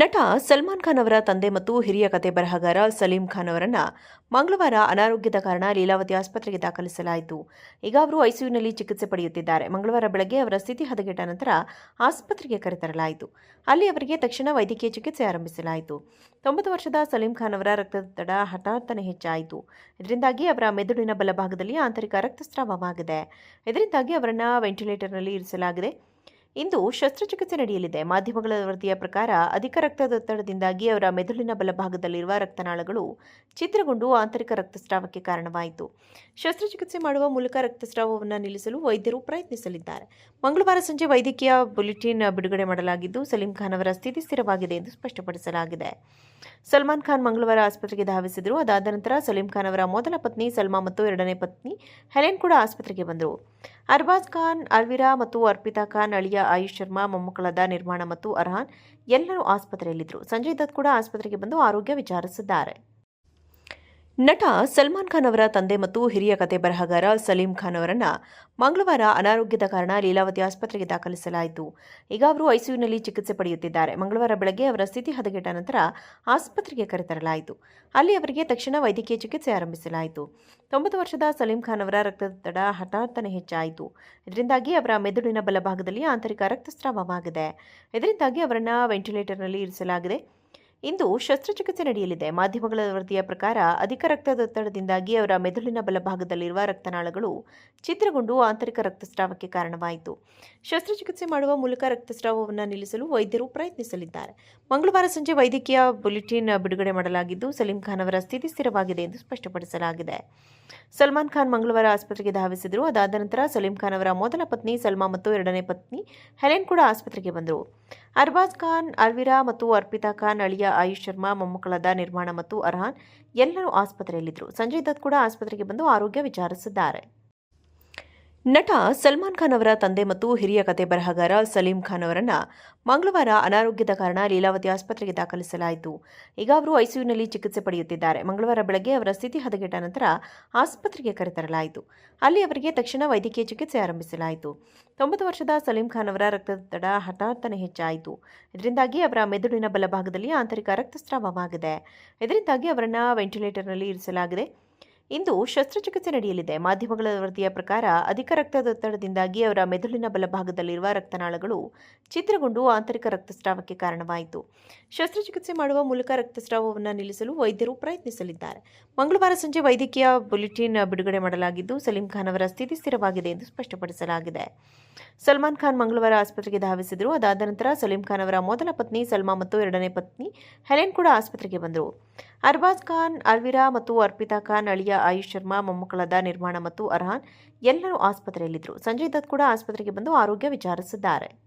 ನಟ ಸಲ್ಮಾನ್ ಖಾನ್ ಅವರ ತಂದೆ ಮತ್ತು ಹಿರಿಯ ಕತೆ ಬರಹಗಾರ ಸಲೀಂ ಖಾನ್ ಅವರನ್ನು ಮಂಗಳವಾರ ಅನಾರೋಗ್ಯದ ಕಾರಣ ಲೀಲಾವತಿ ಆಸ್ಪತ್ರೆಗೆ ದಾಖಲಿಸಲಾಯಿತು. ಈಗ ಅವರು ಐಸಿಯುನಲ್ಲಿ ಚಿಕಿತ್ಸೆ ಪಡೆಯುತ್ತಿದ್ದಾರೆ. ಮಂಗಳವಾರ ಬೆಳಗ್ಗೆ ಅವರ ಸ್ಥಿತಿ ಹದಗೆಟ್ಟ ನಂತರ ಆಸ್ಪತ್ರೆಗೆ ಕರೆತರಲಾಯಿತು. ಅಲ್ಲಿ ಅವರಿಗೆ ತಕ್ಷಣ ವೈದ್ಯಕೀಯ ಚಿಕಿತ್ಸೆ ಆರಂಭಿಸಲಾಯಿತು. ತೊಂಬತ್ತು ವರ್ಷದ ಸಲೀಂ ಖಾನ್ ಅವರ ರಕ್ತದೊತ್ತಡ ಹಠಾತ್ತನೆ ಹೆಚ್ಚಾಯಿತು. ಇದರಿಂದಾಗಿ ಅವರ ಮೆದುಳಿನ ಬಲಭಾಗದಲ್ಲಿ ಆಂತರಿಕ ರಕ್ತಸ್ರಾವವಾಗಿದೆ. ಇದರಿಂದಾಗಿ ಅವರನ್ನು ವೆಂಟಿಲೇಟರ್ನಲ್ಲಿ ಇರಿಸಲಾಗಿದೆ. ಇಂದು ಶಸ್ತ್ರಚಿಕಿತ್ಸೆ ನಡೆಯಲಿದೆ. ಮಾಧ್ಯಮಗಳ ವರದಿಯ ಪ್ರಕಾರ ಅಧಿಕ ರಕ್ತದೊತ್ತಡದಿಂದಾಗಿ ಅವರ ಮೆದುಳಿನ ಬಲಭಾಗದಲ್ಲಿರುವ ರಕ್ತನಾಳಗಳು ಚಿತ್ರಗೊಂಡು ಆಂತರಿಕ ರಕ್ತಸ್ರಾವಕ್ಕೆ ಕಾರಣವಾಯಿತು. ಶಸ್ತ್ರಚಿಕಿತ್ಸೆ ಮಾಡುವ ಮೂಲಕ ರಕ್ತಸ್ರಾವವನ್ನು ನಿಲ್ಲಿಸಲು ವೈದ್ಯರು ಪ್ರಯತ್ನಿಸಲಿದ್ದಾರೆ. ಮಂಗಳವಾರ ಸಂಜೆ ವೈದ್ಯಕೀಯ ಬುಲೆಟಿನ್ ಬಿಡುಗಡೆ ಮಾಡಲಾಗಿದ್ದು, ಸಲೀಂ ಖಾನ್ ಅವರ ಸ್ಥಿತಿ ಸ್ಥಿರವಾಗಿದೆ ಎಂದು ಸ್ಪಷ್ಟಪಡಿಸಲಾಗಿದೆ. ಸಲ್ಮಾನ್ ಖಾನ್ ಮಂಗಳವಾರ ಆಸ್ಪತ್ರೆಗೆ ಧಾವಿಸಿದರು. ಅದಾದ ನಂತರ ಸಲೀಂ ಖಾನ್ ಅವರ ಮೊದಲ ಪತ್ನಿ, ಸಲ್ಮಾ ಮತ್ತು ಎರಡನೇ ಪತ್ನಿ ಹೆಲೆನ್ ಕೂಡ ಆಸ್ಪತ್ರೆಗೆ ಬಂದರು. ಅರ್ಬಾಜ್ ಖಾನ್, ಅಲ್ವಿರಾ ಮತ್ತು ಅರ್ಪಿತಾ ಖಾನ್, ಅಳಿಯ ಆಯುಷ್ ಶರ್ಮಾ, ಮೊಮ್ಮಕ್ಕಳಾದ ನಿರ್ಮಾಣ ಮತ್ತು ಅರ್ಹಾನ್ ಎಲ್ಲರೂ ಆಸ್ಪತ್ರೆಯಲ್ಲಿದ್ದರು. ಸಂಜಯ್ ದತ್ ಕೂಡ ಆಸ್ಪತ್ರೆಗೆ ಬಂದು ಆರೋಗ್ಯ ವಿಚಾರಿಸಿದ್ದಾರೆ. ನಟ ಸಲ್ಮಾನ್ ಖಾನ್ ಅವರ ತಂದೆ ಮತ್ತು ಹಿರಿಯ ಕತೆ ಬರಹಗಾರ ಸಲೀಂ ಖಾನ್ ಅವರನ್ನು ಮಂಗಳವಾರ ಅನಾರೋಗ್ಯದ ಕಾರಣ ಲೀಲಾವತಿ ಆಸ್ಪತ್ರೆಗೆ ದಾಖಲಿಸಲಾಯಿತು. ಈಗ ಅವರು ಐಸಿಯುನಲ್ಲಿ ಚಿಕಿತ್ಸೆ ಪಡೆಯುತ್ತಿದ್ದಾರೆ. ಮಂಗಳವಾರ ಬೆಳಗ್ಗೆ ಅವರ ಸ್ಥಿತಿ ಹದಗೆಟ್ಟ ನಂತರ ಆಸ್ಪತ್ರೆಗೆ ಕರೆತರಲಾಯಿತು. ಅಲ್ಲಿ ಅವರಿಗೆ ತಕ್ಷಣ ವೈದ್ಯಕೀಯ ಚಿಕಿತ್ಸೆ ಆರಂಭಿಸಲಾಯಿತು. ತೊಂಬತ್ತು ವರ್ಷದ ಸಲೀಂ ಖಾನ್ ಅವರ ರಕ್ತದೊತ್ತಡ ಹಠಾತ್ತನೆ ಹೆಚ್ಚಾಯಿತು. ಇದರಿಂದಾಗಿ ಅವರ ಮೆದುಳಿನ ಬಲಭಾಗದಲ್ಲಿ ಆಂತರಿಕ ರಕ್ತಸ್ರಾವವಾಗಿದೆ. ಇದರಿಂದಾಗಿ ಅವರನ್ನು ವೆಂಟಿಲೇಟರ್ನಲ್ಲಿ ಇರಿಸಲಾಗಿದೆ. ಇಂದು ಶಸ್ತ್ರಚಿಕಿತ್ಸೆ ನಡೆಯಲಿದೆ. ಮಾಧ್ಯಮಗಳ ವರದಿಯ ಪ್ರಕಾರ ಅಧಿಕ ರಕ್ತದೊತ್ತಡದಿಂದಾಗಿ ಅವರ ಮೆದುಳಿನ ಬಲಭಾಗದಲ್ಲಿರುವ ರಕ್ತನಾಳಗಳು ಚಿತ್ರಗೊಂಡು ಆಂತರಿಕ ರಕ್ತಸ್ರಾವಕ್ಕೆ ಕಾರಣವಾಯಿತು. ಶಸ್ತ್ರಚಿಕಿತ್ಸೆ ಮಾಡುವ ಮೂಲಕ ರಕ್ತಸ್ರಾವವನ್ನು ನಿಲ್ಲಿಸಲು ವೈದ್ಯರು ಪ್ರಯತ್ನಿಸಲಿದ್ದಾರೆ. ಮಂಗಳವಾರ ಸಂಜೆ ವೈದ್ಯಕೀಯ ಬುಲೆಟಿನ್ ಬಿಡುಗಡೆ ಮಾಡಲಾಗಿದ್ದು, ಸಲೀಂ ಖಾನ್ ಅವರ ಸ್ಥಿತಿ ಸ್ಥಿರವಾಗಿದೆ ಎಂದು ಸ್ಪಷ್ಟಪಡಿಸಲಾಗಿದೆ. ಸಲ್ಮಾನ್ ಖಾನ್ ಮಂಗಳವಾರ ಆಸ್ಪತ್ರೆಗೆ ಧಾವಿಸಿದರು. ಅದಾದ ನಂತರ ಸಲೀಂ ಖಾನ್ ಅವರ ಮೊದಲ ಪತ್ನಿ ಸಲ್ಮಾ ಮತ್ತು ಎರಡನೇ ಪತ್ನಿ ಹೆಲೆನ್ ಕೂಡ ಆಸ್ಪತ್ರೆಗೆ ಬಂದರು. ಅರ್ಬಾಜ್ ಖಾನ್, ಅಲ್ವಿರಾ ಮತ್ತು ಅರ್ಪಿತಾ ಖಾನ್, ಅಳಿಯ ಆಯುಷ್ ಶರ್ಮಾ, ಮೊಮ್ಮಕ್ಕಳಾದ ನಿರ್ಮಾಣ ಮತ್ತು ಅರ್ಹಾನ್ ಎಲ್ಲರೂ ಆಸ್ಪತ್ರೆಯಲ್ಲಿದ್ದರು. ಸಂಜಯ್ ದತ್ ಕೂಡ ಆಸ್ಪತ್ರೆಗೆ ಬಂದು ಆರೋಗ್ಯ ವಿಚಾರಿಸಿದ್ದಾರೆ. ನಟ ಸಲ್ಮಾನ್ ಖಾನ್ ಅವರ ತಂದೆ ಮತ್ತು ಹಿರಿಯ ಕತೆ ಬರಹಗಾರ ಸಲೀಂ ಖಾನ್ ಅವರನ್ನು ಮಂಗಳವಾರ ಅನಾರೋಗ್ಯದ ಕಾರಣ ಲೀಲಾವತಿ ಆಸ್ಪತ್ರೆಗೆ ದಾಖಲಿಸಲಾಯಿತು. ಈಗ ಅವರು ಐಸಿಯುನಲ್ಲಿ ಚಿಕಿತ್ಸೆ ಪಡೆಯುತ್ತಿದ್ದಾರೆ. ಮಂಗಳವಾರ ಬೆಳಗ್ಗೆ ಅವರ ಸ್ಥಿತಿ ಹದಗೆಟ್ಟ ನಂತರ ಆಸ್ಪತ್ರೆಗೆ ಕರೆತರಲಾಯಿತು. ಅಲ್ಲಿ ಅವರಿಗೆ ತಕ್ಷಣ ವೈದ್ಯಕೀಯ ಚಿಕಿತ್ಸೆ ಆರಂಭಿಸಲಾಯಿತು. ತೊಂಬತ್ತು ವರ್ಷದ ಸಲೀಂ ಖಾನ್ ಅವರ ರಕ್ತದೊತ್ತಡ ಹಠಾತ್ತನೆ ಹೆಚ್ಚಾಯಿತು. ಇದರಿಂದಾಗಿ ಅವರ ಮೆದುಳಿನ ಬಲಭಾಗದಲ್ಲಿ ಆಂತರಿಕ ರಕ್ತಸ್ರಾವವಾಗಿದೆ. ಇದರಿಂದಾಗಿ ಅವರನ್ನು ವೆಂಟಿಲೇಟರ್ನಲ್ಲಿ ಇರಿಸಲಾಗಿದೆ. ಇಂದು ಶಸ್ತ್ರಚಿಕಿತ್ಸೆ ನಡೆಯಲಿದೆ. ಮಾಧ್ಯಮಗಳ ವರದಿಯ ಪ್ರಕಾರ ಅಧಿಕ ರಕ್ತದೊತ್ತಡದಿಂದಾಗಿ ಅವರ ಮೆದುಳಿನ ಬಲಭಾಗದಲ್ಲಿರುವ ರಕ್ತನಾಳಗಳು ಚಿತ್ರಗೊಂಡು ಆಂತರಿಕ ರಕ್ತಸ್ರಾವಕ್ಕೆ ಕಾರಣವಾಯಿತು. ಶಸ್ತ್ರಚಿಕಿತ್ಸೆ ಮಾಡುವ ಮೂಲಕ ರಕ್ತಸ್ರಾವವನ್ನು ನಿಲ್ಲಿಸಲು ವೈದ್ಯರು ಪ್ರಯತ್ನಿಸಲಿದ್ದಾರೆ. ಮಂಗಳವಾರ ಸಂಜೆ ವೈದ್ಯಕೀಯ ಬುಲೆಟಿನ್ ಬಿಡುಗಡೆ ಮಾಡಲಾಗಿದ್ದು, ಸಲೀಂ ಖಾನ್ ಅವರ ಸ್ಥಿತಿ ಸ್ಥಿರವಾಗಿದೆ ಎಂದು ಸ್ಪಷ್ಟಪಡಿಸಲಾಗಿದೆ. ಸಲ್ಮಾನ್ ಖಾನ್ ಮಂಗಳವಾರ ಆಸ್ಪತ್ರೆಗೆ ಧಾವಿಸಿದರು. ಅದಾದ ನಂತರ ಸಲೀಂ ಖಾನ್ ಅವರ ಮೊದಲ ಪತ್ನಿ ಸಲ್ಮಾ ಮತ್ತು ಎರಡನೇ ಪತ್ನಿ ಹೆಲೆನ್ ಕೂಡ ಆಸ್ಪತ್ರೆಗೆ ಬಂದರು. ಅರ್ಬಾಜ್ ಖಾನ್, ಅಲ್ವಿರಾ ಮತ್ತು ಅರ್ಪಿತಾ ಖಾನ್ ಅಳಿಯ ಆಯುಷ್ ಶರ್ಮಾ ಮೊಮ್ಮಕ್ಕಳಾದ ನಿರ್ಮಾಣ ಮತ್ತು ಅರ್ಹಾನ್ ಎಲ್ಲರೂ ಆಸ್ಪತ್ರೆಯಲ್ಲಿದ್ದರು. ಸಂಜಯ್ ದತ್ ಕೂಡ ಆಸ್ಪತ್ರೆಗೆ ಬಂದು ಆರೋಗ್ಯ ವಿಚಾರಿಸಿದ್ದಾರೆ.